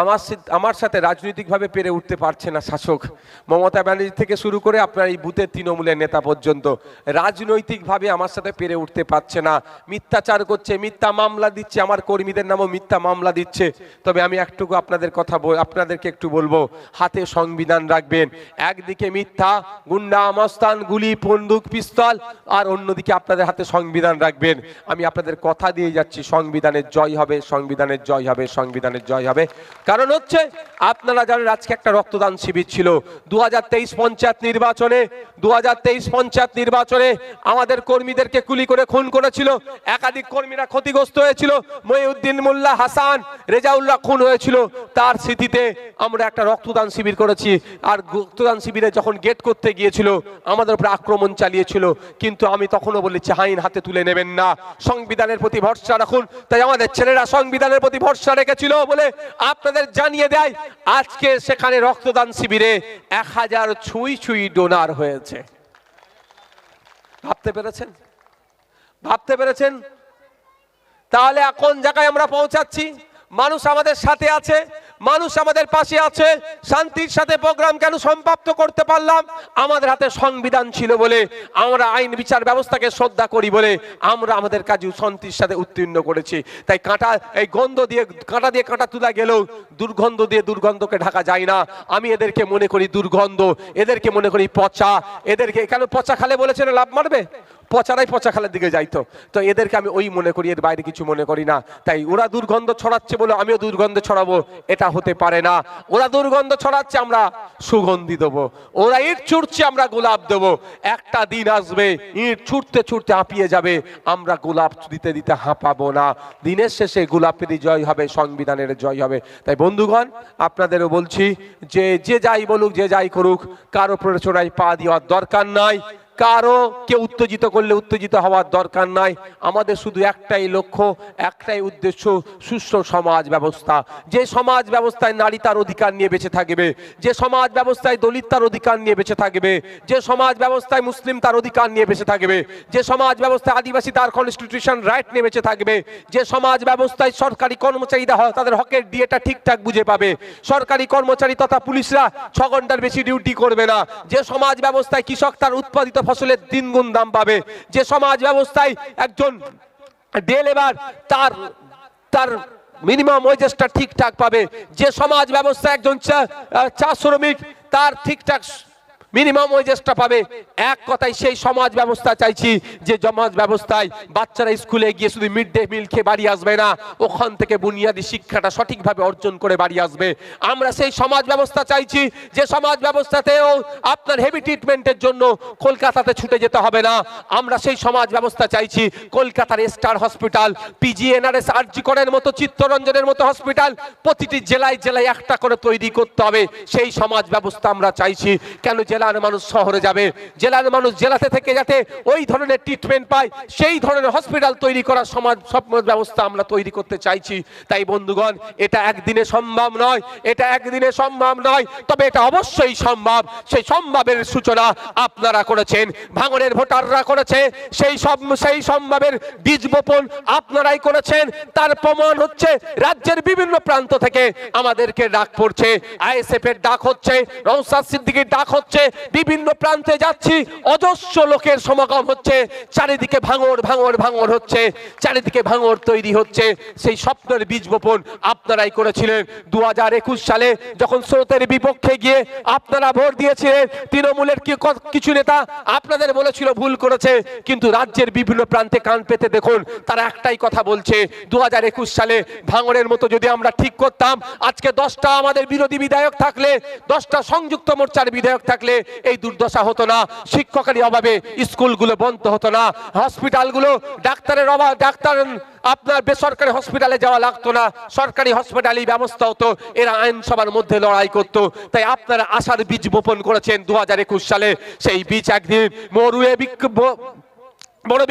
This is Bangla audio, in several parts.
আমার আমার সাথে রাজনৈতিকভাবে পেরে উঠতে পারছে না শাসক। মমতা ব্যানার্জি থেকে শুরু করে আপনার এই বুথের তৃণমূলের নেতা পর্যন্ত, রাজনৈতিকভাবে আমার সাথে পেরে উঠতে পারছে না। মিথ্যাচার করছে, মিথ্যা মামলা দিচ্ছে, আমার কর্মীদের নামও মিথ্যা মামলা দিচ্ছে। তবে আমি একটুকু আপনাদের কথা বল আপনাদেরকে একটু বলব, হাতে সংবিধান রাখবেন। একদিকে মিথ্যা, গুন্ডা মস্তান গুলি, বন্দুক, পিস্তল, আর অন্যদিকে আপনাদের হাতে সংবিধান রাখবেন। আমি আপনাদের কথা দিয়ে যাচ্ছি, সংবিধানের জয় হবে, সংবিধানের জয় হবে, সংবিধানের জয় হবে। কারণ হচ্ছে, আপনারা জানেন আজকে একটা রক্তদান শিবির ছিল। দু পঞ্চায়েত নির্বাচনে দু পঞ্চায়েত নির্বাচনে আমাদের কর্মীদেরকে গুলি করে খুন করেছিল। একাধিক কর্মীরা ক্ষতিগ্রস্ত হয়েছিল। মহিউদ্দিন মোল্লা, হাসান, রেজাউল্লাহ খুন হয়েছিল। তার স্মৃতিতে আমরা একটা রক্তদান শিবির করেছি। আর রক্তদান শিবিরে যখন গেট করতে গিয়েছিল, আমাদের উপরে আক্রমণ চালিয়েছিল। কিন্তু আমি তখনও বলেছি, আইন হাতে তুলে নেবেন না। সংবিধানের প্রতি ভরসা রাখুন। তাই আমাদের ছেলেরা সংবিধানের প্রতি ভরসা রেখেছিল বলে আপনাদের জানিয়ে দেয়, আজকে সেখানে রক্তদান শিবিরে এক হাজার ছুঁই ছুঁই ডোনার হয়েছে। ভাবতে পেরেছেন? ভাবতে পেরেছেন? তাহলে এখন জায়গায় আমরা পৌঁছাচ্ছি। মানুষ আমাদের সাথে আছে। মানুষ আমাদের পাশে আছে, শান্তির সাথে প্রোগ্রাম কেন সম্পাপ্ত করতে পারলাম? আমাদের হাতে সংবিধান ছিল বলে, আমরা আইন বিচার ব্যবস্থাকে শ্রদ্ধা করি বলে, আমরা আমাদের কাজে শান্তির সাথে উত্তীর্ণ করেছি। তাই কাঁটা, এই গন্ধ দিয়ে, কাঁটা দিয়ে কাঁটা তুলা গেলেও দুর্গন্ধ দিয়ে দুর্গন্ধকে ঢাকা যায় না। আমি এদেরকে মনে করি দুর্গন্ধ, এদেরকে মনে করি পচা, এদেরকে, কেন পচা খালে বলেছেন লাভ মারবে? পচারাই পচা খালের দিকে যাইতো তো এদেরকে আমি ওই মনে করি, এর বাইরে কিছু মনে করি না। তাই ওরা দুর্গন্ধ ছড়াচ্ছে বলে আমিও দুর্গন্ধ ছড়াবো, এটা হতে পারে না। ওরা দুর্গন্ধ ছড়াচ্ছে, আমরা সুগন্ধি দেবো। ওরা ইট ছুটছে, আমরা গোলাপ দেবো। একটা দিন আসবে, ইট ছুটতে ছুটতে হাঁপিয়ে যাবে। আমরা গোলাপ দিতে দিতে হাঁপাবো না। দিনের শেষে গোলাপেরই জয় হবে, সংবিধানের জয় হবে। তাই বন্ধুগণ, আপনাদেরও বলছি, যে যে যাই বলুক, যে যাই করুক, কারও প্ররোচনায় পা দেওয়ার দরকার নাই। কারও কে উত্তেজিত করলে উত্তেজিত হওয়ার দরকার নাই। আমাদের শুধু একটাই লক্ষ্য, একটাই উদ্দেশ্য, সুষ্ঠু সমাজ ব্যবস্থা। যে সমাজ ব্যবস্থায় নারী তার অধিকার নিয়ে বেঁচে থাকবে, যে সমাজ ব্যবস্থায় দলিত তার অধিকার নিয়ে বেঁচে থাকবে, যে সমাজ ব্যবস্থায় মুসলিম তার অধিকার নিয়ে বেঁচে থাকবে, যে সমাজ ব্যবস্থায় আদিবাসী তার কনস্টিটিউশন রাইট নিয়ে বেঁচে থাকবে, যে সমাজ ব্যবস্থায় সরকারি কর্মচারীরা হয় তাদের হকের ডিএটা ঠিকঠাক বুঝে পাবে, সরকারি কর্মচারী তথা পুলিশরা ছ ঘণ্টার বেশি ডিউটি করবে না, যে সমাজ ব্যবস্থায় কৃষক তার উৎপাদিত ফসলের তিনগুণ দাম পাবে। যে সমাজ ব্যবস্থায় একজন ডে লেবার তার তার মিনিমাম ওয়েজেসটা ঠিকঠাক পাবে। যে সমাজ ব্যবস্থা একজন চা- শ্রমিক তার ঠিকঠাক মিনিমাম ওয়েজেসটা পাবে। এক কথায় সেই সমাজ ব্যবস্থা চাইছি যে সমাজ ব্যবস্থায় বাচ্চারা স্কুলে গিয়ে শুধু মিড ডে মিল খেয়ে বাড়ি আসবে না, ওখান থেকে বুনিয়াদী শিক্ষাটা সঠিকভাবে অর্জন করে বাড়ি আসবে। আমরা সেই সমাজ ব্যবস্থা চাইছি যে সমাজ ব্যবস্থাতেও আপনার হেভি ট্রিটমেন্টের জন্য কলকাতাতে ছুটে যেতে হবে না। আমরা সেই সমাজ ব্যবস্থা চাইছি কলকাতার স্টার হসপিটাল পিজিএনআরএস আরজি করের মতো, চিত্তরঞ্জনের মতো হসপিটাল, প্রতিটি জেলায় জেলায় একটা করে তৈরি করতে হবে। সেই সমাজ ব্যবস্থা আমরা চাইছি। কেন জেলার মানুষ শহরে যাবে, জেলার মানুষ জেলাতে থেকে যাতে ওই ধরনের ট্রিটমেন্ট পায়, সেই ধরনের হসপিটাল তৈরি করার সমাজ, সব ব্যবস্থা আমরা তৈরি করতে চাইছি। তাই বন্ধুগণ, এটা একদিনে সম্ভব নয়, এটা একদিনে সম্ভব নয়, তবে এটা অবশ্যই সম্ভব। সেই সম্ভবের সূচনা আপনারা করেছেন, ভাঙনের ভোটাররা করেছে, সেই সব, সেই সম্ভবের বীজ বপন আপনারাই করেছেন। তার প্রমাণ হচ্ছে, রাজ্যের বিভিন্ন প্রান্ত থেকে আমাদেরকে ডাক পড়ছে আইএসএফ এর ডাক হচ্ছে নৌসাদ সিদ্দিকির ডাক হচ্ছে বিভিন্ন প্রান্তে যাচ্ছি, অজস্র লোকের সমাগম হচ্ছে, চারিদিকে ভাঙর ভাঙর ভাঙর হচ্ছে, চারিদিকে ভাঙর তৈরি হচ্ছে। সেই স্বপ্নের বীজ বপন আপনারাই করেছিলেন। দু সালে যখন স্রোতের বিপক্ষে গিয়ে আপনারা ভোট দিয়েছিলেন, তৃণমূলের কিছু নেতা আপনাদের বলেছিল ভুল করেছে, কিন্তু রাজ্যের বিভিন্ন প্রান্তে কান পেতে দেখুন, তারা একটাই কথা বলছে দু হাজার একুশ সালে ভাঙরের মতো যদি আমরা ঠিক করতাম, আজকে দশটা আমাদের বিরোধী বিধায়ক থাকলে, দশটা সংযুক্ত মোর্চার বিধায়ক থাকলে এই দুর্দশা হতো না শিক্ষকের অভাবে স্কুলগুলো বন্ধ হতো না, হসপিটালগুলো ডাক্তারের অভাব, ডাক্তার, আপনার বেসরকারি হসপিটালে যাওয়া লাগতো না, সরকারি হসপিটালই ব্যবস্থা হতো, এরা আইনসভার মধ্যে লড়াই করতো। তাই আপনারা আশার বীজ বোপন করেছেন দু সালে, সেই বীজ একদিন মরুয়ে বড়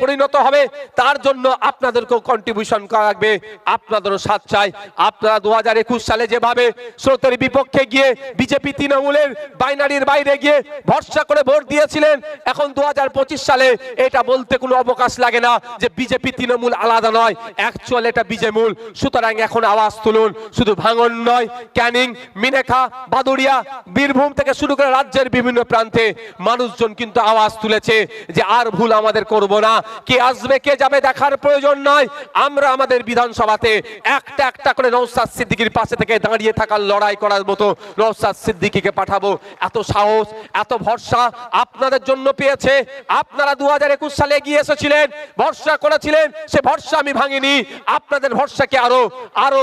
পরিণত হবে। তার জন্য আপনাদেরকেও কন্ট্রিবিউশন করা লাগবে। আপনাদেরও সাথ চাই। আপনারা দু হাজার একুশ সালে যেভাবে স্রোতের বিপক্ষে গিয়ে বিজেপি তৃণমূলের বাইনারির বাইরে গিয়ে ভরসা করে ভোট দিয়েছিলেন, এখন দু হাজার পঁচিশ সালে এটা বলতে কোনো অবকাশ লাগে না যে বিজেপি তৃণমূল আলাদা নয়। অ্যাকচুয়াল এটা বিজেমূল। সুতরাং এখন আওয়াজ তুলুন। শুধু ভাঙন নয়, ক্যানিং, মিনেখা, বাদুড়িয়া, বীরভূম থেকে শুরু করে রাজ্যের বিভিন্ন প্রান্তে মানুষজন কিন্তু আওয়াজ তুলেছে যে আর ভুল আমাদের করব না। কে আসবে, কে যাবে দেখার প্রয়োজন নয়। আমরা আমাদের বিধানসভাতে একটা একটা করে নৌসাদ সিদ্দিকির পাশে থেকে দাঁড়িয়ে থাকার লড়াই করার মতো নৌসাদ সিদ্দিকিকে পাঠাবো। এত সাহস, এত ভরসা আপনাদের জন্য পেয়েছে। আপনারা দু হাজার একুশ সালে এগিয়ে এসেছিলেন, ভরসা করেছিলেন, সে ভরসা আমি ভাঙিনি। আপনাদের ভরসাকে আরও আরও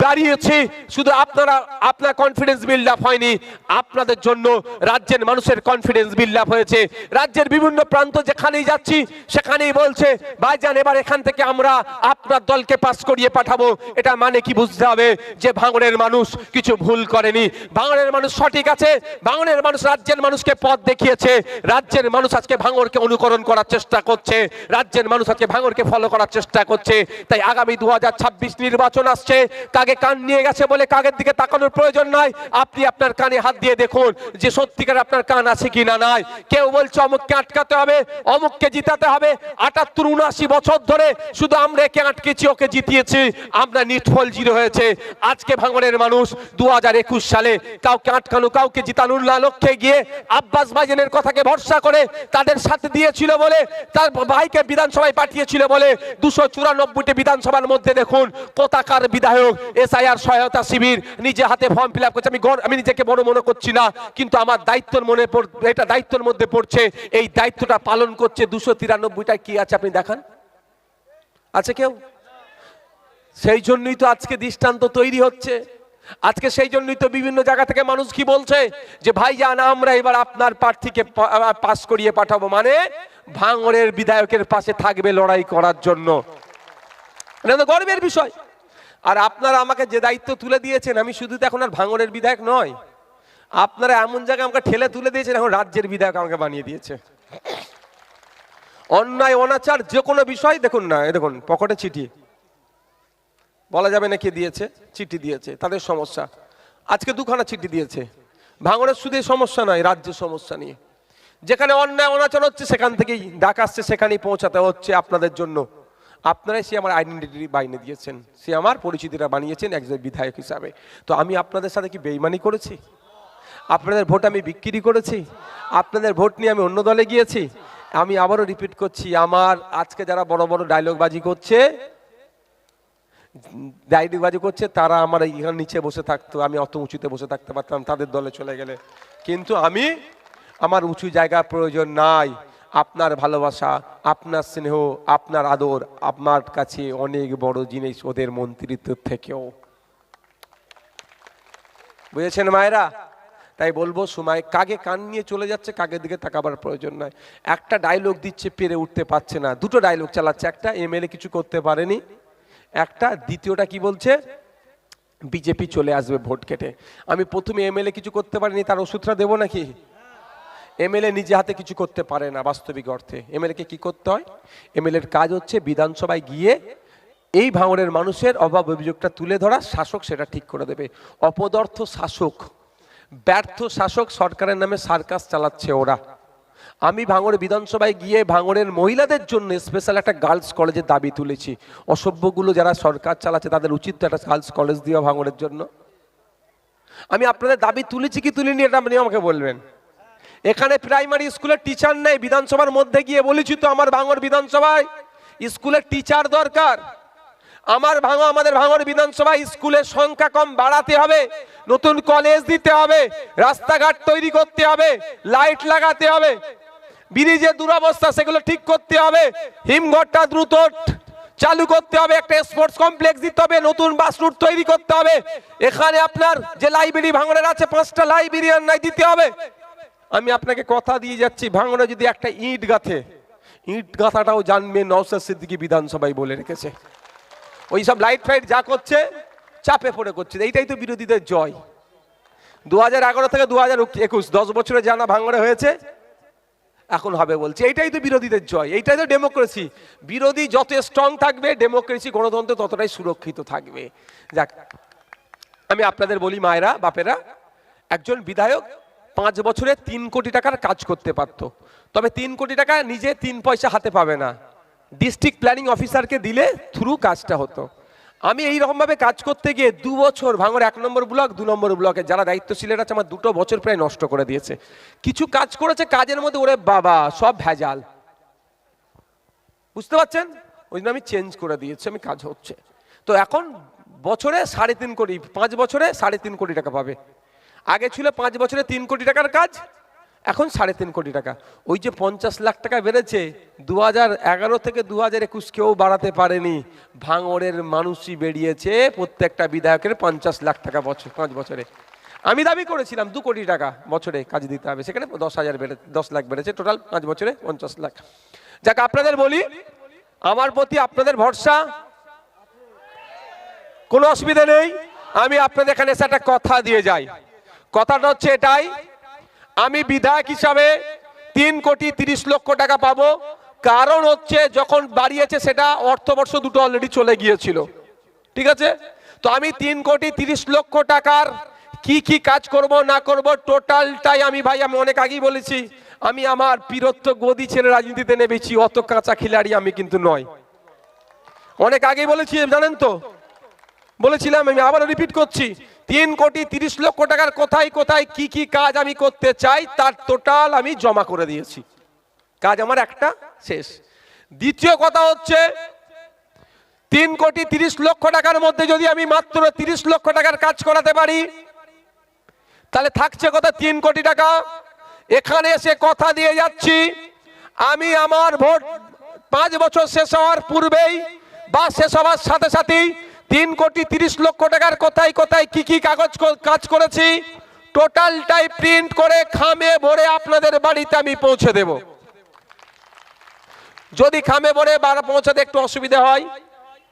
বাড়িয়েছি শুধু আপনারা, আপনার কনফিডেন্স বিল্ড আপ হয়নি। আপনাদের জন্য রাজ্যের মানুষের কনফিডেন্স বিল্ড আপ হয়েছে। রাজ্যের বিভিন্ন প্রান্ত যেখানেই যাচ্ছি, সেখানেই বলছে, ভাইজান, এবার এখান থেকে আমরা আপনার দলকে পাস করিয়ে পাঠাবো। এটা মানে কি বুঝতে হবে? যে ভাঙড়ের মানুষ কিছু ভুল করেনি। ভাঙড়ের মানুষ সঠিক আছে ভাঙড়ের মানুষ রাজ্যের মানুষকে পথ দেখিয়েছে। রাজ্যের মানুষ আজকে ভাঙড়কে অনুকরণ করার চেষ্টা করছে। রাজ্যের মানুষ আজকে ভাঙরকে ফলো করার চেষ্টা করছে। তাই আগামী দু হাজার ছাব্বিশ নির্বাচন আসছে। কাকে কান নিয়ে গেছে বলে কাকের দিকে তাকানোর প্রয়োজন নাই। আপনি আপনার কানে হাত দিয়ে দেখুন যে সত্যিকার আপনার কান আছে কি না নাই। কেউ বলছে, অমুককে আটকাতে হবে, অমুককে জিতাতে হবে। আটাত্তর উনআশি বছর ধরে শুধু আমরা একে আটকেছি, ওকে জিতিয়েছি। আমরা নিটফল জিরো হয়েছে। আজকে ভাঙনের মানুষ দু হাজার একুশ সালে কাউকে আটকানো, কাউকে জিতানোর লক্ষ্যে গিয়ে আব্বাস ভাইজানের কথাকে ভরসা করে তাদের সাথে দিয়েছিল বলে, তার ভাইকে বিধানসভায় পাঠিয়েছিল বলে দুশো চুরানব্বইটি বিধানসভার মধ্যে দেখুন কোথাকার বিধায়ক এসআইআর সহায়তা শিবির নিজে হাতে ফর্ম ফিল আপ করছে। আমি আমি নিজেকে বড় মনে করছি না, কিন্তু আমার দায়িত্বের মনে পড়- এটা দায়িত্বের মধ্যে পড়ছে। এই দায়িত্বটা পালন করছে দুশো তিরানব্বইটা কি আছে আপনি দেখান? আছে কেউ? সেই জন্যই তো আজকে দৃষ্টান্ত তৈরি হচ্ছে। আজকে সেই জন্যই তো বিভিন্ন জায়গা থেকে মানুষ কি বলছে? যে ভাই জান আমরা এবার আপনার প্রার্থীকে পাস করিয়ে পাঠাবো। মানে ভাঙরের বিধায়কের পাশে থাকবে লড়াই করার জন্য। গর্বের বিষয়। আর আপনারা আমাকে যে দায়িত্ব তুলে দিয়েছেন, আমি শুধু তো এখন আর ভাঙড়ের বিধায়ক নয়। আপনারা এমন জায়গায় আমাকে ঠেলে তুলে দিয়েছেন, এখন রাজ্যের বিধায়ক আমাকে বানিয়ে দিয়েছে। অন্যায়, অনাচার, যে কোনো বিষয়, দেখুন না দেখুন, পকেটে চিঠি। বলা যাবে না কে দিয়েছে, চিঠি দিয়েছে, তাদের সমস্যা। আজকে দুখানা চিঠি দিয়েছে। ভাঙড়ের শুধু সমস্যা নয় রাজ্যের সমস্যা নিয়ে। যেখানে অন্যায়, অনাচার হচ্ছে, সেখান থেকেই ডাক আসছে, সেখানেই পৌঁছাতে হচ্ছে আপনাদের জন্য। আপনারাই সে আমার আইডেন্টিটি বাইনে দিয়েছেন। সে আমার পরিচিতিটা বানিয়েছেন একজন বিধায়ক হিসাবে। তো আমি আপনাদের সাথে কি বেইমানি করেছি? আপনাদের ভোট আমি বিক্রি করেছি? আপনাদের ভোট নিয়ে আমি অন্য দলে গিয়েছি? আমি আবারও রিপিট করছি, আমার আজকে যারা বড় বড় ডায়লগ বাজি করছে ডায়লগবাজি করছে, তারা আমার এখানে নিচে বসে থাকতো, আমি অত উঁচুতে বসে থাকতে পারতাম, তাদের দলে চলে গেলে। কিন্তু আমি, আমার উঁচু জায়গা প্রয়োজন নাই। আপনার ভালোবাসা, আপনার স্নেহ, আপনার আদর আপনার কাছে অনেক বড় জিনিস ওদের মন্ত্রিত্ব থেকেও। বুঝেছেন মায়েরা? তাই বলব, সময় কাকে কান নিয়ে চলে যাচ্ছে কাকের দিকে তাকাবার প্রয়োজন নয়। একটা ডায়লগ দিচ্ছে, পেরে উঠতে পারছে না। দুটো ডায়লগ চালাচ্ছে, একটা এমএলএ কিছু করতে পারেনি, একটা দ্বিতীয়টা কি বলছে? বিজেপি চলে আসবে ভোট কেটে। আমি প্রথমে এমএলএ কিছু করতে পারিনি, তার ওষুধটা দেবো নাকি? এমএলএ নিজে হাতে কিছু করতে পারে না বাস্তবিক অর্থে। এমএলএ কে করতে হয়? এমএলএ এর কাজ হচ্ছে বিধানসভায় গিয়ে এই ভাঙড়ের মানুষের অভাব অভিযোগটা তুলে ধরা, শাসক সেটা ঠিক করে দেবে। অপদর্থ শাসক, ব্যর্থ শাসক সরকারের নামে সার্কাস চালাচ্ছে ওরা। আমি ভাঙড় বিধানসভায় গিয়ে ভাঙড়ের মহিলাদের জন্য স্পেশাল একটা গার্লস কলেজের দাবি তুলেছি। অসভ্যগুলো যারা সরকার চালাচ্ছে তাদের উচিত একটা গার্লস কলেজ দেওয়া ভাঙড়ের জন্য। আমি আপনাদের দাবি তুলেছি কি তুলিনি এটা আপনি আমাকে বলবেন? এখানে প্রাইমারি স্কুলের টিচার নেই, বিধানসভার মধ্যে গিয়ে বলেছি তো আমার ভাঙর বিধানসভায়। স্কুলের টিচার দরকার। আমার ভাঙো আমাদের ভাঙর বিধানসভায় স্কুলের সংখ্যা কম বাড়াতে হবে, নতুন কলেজ দিতে হবে, রাস্তাঘাট তৈরি করতে হবে লাইট লাগাতে হবে, ব্রিজের দুরবস্থা সেগুলো ঠিক করতে হবে, হিমঘরটা দ্রুত চালু করতে হবে, একটা স্পোর্টস কমপ্লেক্স দিতে হবে, নতুন বাস রুট তৈরি করতে হবে। এখানে আপনার যে লাইব্রেরি ভাঙড়ের আছে, পাঁচটা লাইব্রেরি আর নাই দিতে হবে। আমি আপনাকে কথা দিয়ে যাচ্ছি ভাঙড়ে যদি একটা ইট গাঁথে। ইট গাঁথাটাও জানবে নওসাদ সিদ্দিকী বিধানসভায় বলে রেখেছে। ওই সব লাইট ফাইট যা করছে, চাপে পড়ে করছে। এইটাই তো বিরোধীদের জয়। দু হাজার এগারো থেকে দু হাজার একুশ, দশ বছরে জানা ভাঙড়ে হয়েছে, এখন হবে বলছে। এইটাই তো বিরোধীদের জয়। এইটাই তো ডেমোক্রেসি। বিরোধী যত স্ট্রং থাকবে, ডেমোক্রেসি গণতন্ত্র ততটাই সুরক্ষিত থাকবে। যাক, আমি আপনাদের বলি, মায়েরা, বাপেরা, একজন বিধায়ক পাঁচ বছরে তিন কোটি টাকার কাজ করতে পারত। তবে তিন কোটি টাকা নিজে তিন পয়সা হাতে পাবে না। ডিস্ট্রিক্ট প্ল্যানিং অফিসারকে দিলে থ্রু কাজটা হতো। আমি এই রকমভাবে কাজ করতে গিয়ে দু বছর ভাঙর এক নম্বর ব্লক, দু নম্বর ব্লকে যারা দায়িত্বশীলের আছে আমার দুটো বছর প্রায় নষ্ট করে দিয়েছে। কিছু কাজ করেছে, কাজের মধ্যে ওরে বাবা, সব ভেজাল। বুঝতে পারছেন? ওই জন্য আমি চেঞ্জ করে দিয়েছি, আমি কাজ হচ্ছে। তো এখন বছরে সাড়ে তিন কোটি, পাঁচ বছরে সাড়ে তিন কোটি টাকা পাবে। আগে ছিল পাঁচ বছরে তিন কোটি টাকার কাজ, এখন সাড়ে তিন কোটি টাকা। ওই যে পঞ্চাশ লাখ টাকা বেড়েছে দু হাজার এগারো থেকে দু হাজার একুশ কেউ বাড়াতে পারেনি। ভাঙড়ের মানুষই বেরিয়েছে প্রত্যেকটা বিধায়কের পঞ্চাশ লাখ টাকা বছর, পাঁচ বছরে। আমি দাবি করেছিলাম দু কোটি টাকা বছরে কাজ দিতে হবে, সেখানে দশ হাজার বেড়ে, দশ লাখ বেড়েছে, টোটাল পাঁচ বছরে পঞ্চাশ লাখ। যাক, আপনাদের বলি, আমার প্রতি আপনাদের ভরসা, কোনো অসুবিধা নেই, আমি আপনাদের এখানে এসে একটা কথা দিয়ে যাই। কথাটা হচ্ছে এটাই, আমি বিধায়ক হিসাবে তিন কোটি তিরিশ লক্ষ টাকা পাবো। কারণ হচ্ছে যখন বাড়িয়েছে সেটা অর্থবর্ষ দুটো অলরেডি চলে গিয়েছিল। ঠিক আছে? তো আমি তিন কোটি তিরিশ লক্ষ টাকার কি কি কাজ করব, না করব টোটালটাই আমি ভাই, আমি অনেক আগেই বলেছি, আমি আমার বীরত্ব গদি ছেড়ে রাজনীতিতে নেমেছি, অত কাঁচা খিলাড়ি আমি কিন্তু নয় অনেক আগেই বলেছি, জানেন তো? বলেছিলাম, আমি আবারও রিপিট করছি তিন কোটি তিরিশ লক্ষ টাকার কোথায় কোথায় কি কি কাজ আমি করতে চাই, তার টোটাল আমি জমা করে দিয়েছি। কাজ আমার একটা, শেষ। দ্বিতীয় কথা হচ্ছে, তিন কোটি তিরিশ লক্ষ টাকার মধ্যে যদি আমি মাত্র তিরিশ লক্ষ টাকার কাজ করাতে পারি, তাহলে থাকছে কথা তিন কোটি টাকা? এখানে এসে কথা দিয়ে যাচ্ছি, আমি আমার ভোট পাঁচ বছর শেষ হওয়ার পূর্বেই বা শেষ হওয়ার সাথে সাথেই তিন কোটি তিরিশ লক্ষ টাকার কোথায় কোথায় কি কি কাগজ কাজ করেছি? টোটালটাই প্রিন্ট করে খামে ভরে আপনাদের বাড়িতে আমি পৌঁছে দেব। যদি খামে ভরে পৌঁছাতে একটু অসুবিধা হয়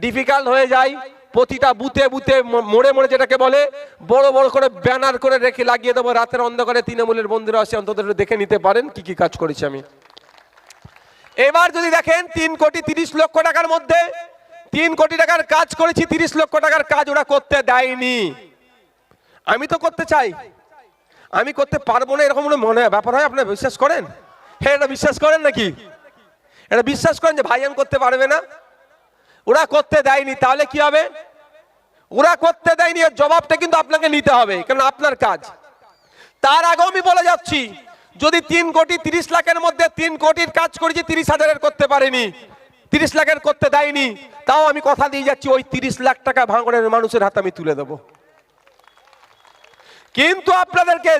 ডিফিকাল্ট হয়ে যায়, প্রতিটা বুথে ম- মোড়ে মোড়ে যেটাকে বলে, বড় বড় করে ব্যানার করে রেখে লাগিয়ে দেবো, রাতের অন্ধকারে তৃণমূলের বন্ধুরা আসে, অন্তত দেখে নিতে পারেন কি কি কাজ করেছি আমি। এবার যদি দেখেন, তিন কোটি তিরিশ লক্ষ টাকার মধ্যে তিন কোটি টাকার কাজ করেছি, তিরিশ লক্ষ টাকার কাজ ওরা করতে দেয়নি। আমি তো করতে চাই। আমি করতে পারব না, এরকম মনে ব্যাপার হয়? আপনারা বিশ্বাস করেন? হ্যাঁ এটা বিশ্বাস করেন নাকি? এটা বিশ্বাস করেন যে ভাইয়ান করতে পারবে না? ওরা করতে দেয়নি, তাহলে কি হবে? ওরা করতে দেয়নি, এর জবাবটা কিন্তু আপনাকে নিতে হবে, কারণ আপনার কাজ। তার আগেও আমি বলে যাচ্ছি, যদি তিন কোটি, তিরিশ লাখের মধ্যে তিন কোটির কাজ করেছি, তিরিশ হাজারের করতে পারেনি তিরিশ লাখের করতে দেয়নি, তাও আমি কথা দিয়ে যাচ্ছি, ওই তিরিশ লাখ টাকা ভাঙড়ের মানুষের হাতে আমি তুলে দেবো। কিন্তু আপনাদেরকে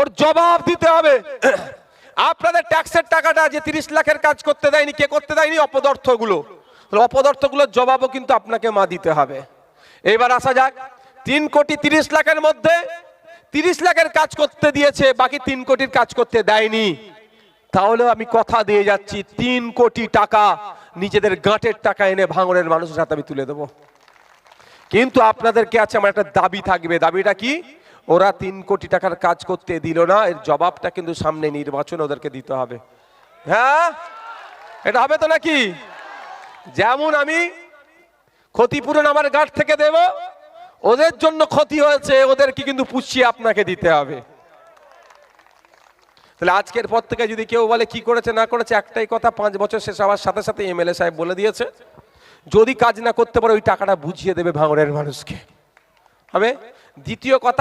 ওর জবাব দিতে হবে। আপনাদের ট্যাক্সের টাকাটা যে তিরিশ লাখের কাজ করতে দেয়নি, কে করতে দেয়নি? অপদার্থগুলো। অপদার্থগুলোর জবাবও কিন্তু আপনাকে মা দিতে হবে। এবার আসা যাক, তিন কোটি তিরিশ লাখের মধ্যে তিরিশ লাখের কাজ করতে দিয়েছে, বাকি তিন কোটির কাজ করতে দেয়নি। তাহলে আমি কথা দিয়ে যাচ্ছি, তিন কোটি টাকা নিজেদের গাঁটের টাকা এনে ভাঙড়ের মানুষের হাতে আমি তুলে দেবো। কিন্তু আপনাদেরকে আছে আমার একটা দাবি থাকবে, দাবিটা কি? ওরা তিন কোটি টাকার কাজ করতে দিল না, এর জবাবটা কিন্তু সামনে নির্বাচন ওদেরকে দিতে হবে। হ্যাঁ? এটা হবে তো নাকি? যেমন আমি ক্ষতিপূরণ আমার গাঠ থেকে দেব, ওদের জন্য ক্ষতি হয়েছে, ওদেরকে কিন্তু পুষিয়ে আপনাকে দিতে হবে। তাহলে আজকের পর থেকে যদি কেউ বলে কি করেছে, না করেছে, একটাই কথা পাঁচ বছর শেষ হওয়ার সাথে সাথে এমএলএ সাহেব বলে দিয়েছে। যদি কাজ না করতে পারে, ওই টাকাটা বুঝিয়ে দেবে ভাঙড়ের মানুষকে। হবে দ্বিতীয় কথা